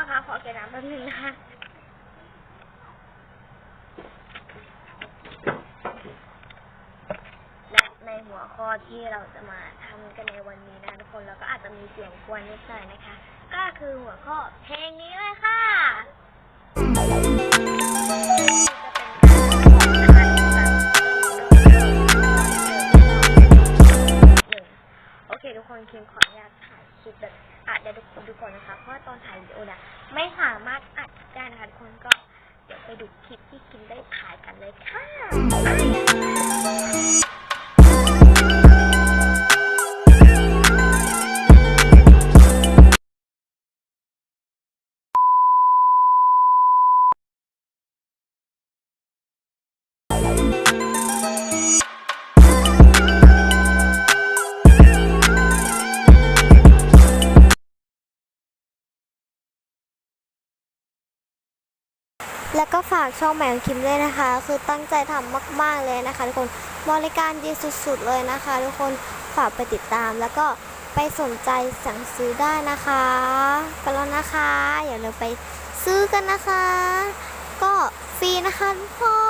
คนคะขอเก็บน้ำแป๊บนึงนะคะและในหัวข้อที่เราจะมาทำกันในวันนี้นะทุกคนแล้วก็อาจจะมีเสียงกวนนิดหน่อยนะคะ ก็คือหัวข้อเพลงนี้เลยค่ะโอเคทุกคนคิมขออนุญาตถ่ายคลิปแบบ อัดได้ทุกคนทุกคนนะคะ เพราะว่าตอนถ่ายวิดีโอเนี่ยไม่สามารถอัดได้นะคะทุกคนก็เดี๋ยวไปดูคลิปที่คิมได้ถ่ายกันเลยค่ะ แล้วก็ฝากช่องแหมงคิมด้วยนะคะ คือตั้งใจทำมาก ๆ เลยนะคะ ทุกคนบริการดีสุด ๆ เลยนะคะ ทุกคนฝากไปติดตาม แล้วก็ไปสนใจสั่งซื้อได้นะคะไปแล้วนะคะอย่าลืมไปซื้อกันนะคะ ก็ฟรีนะคะทุกคน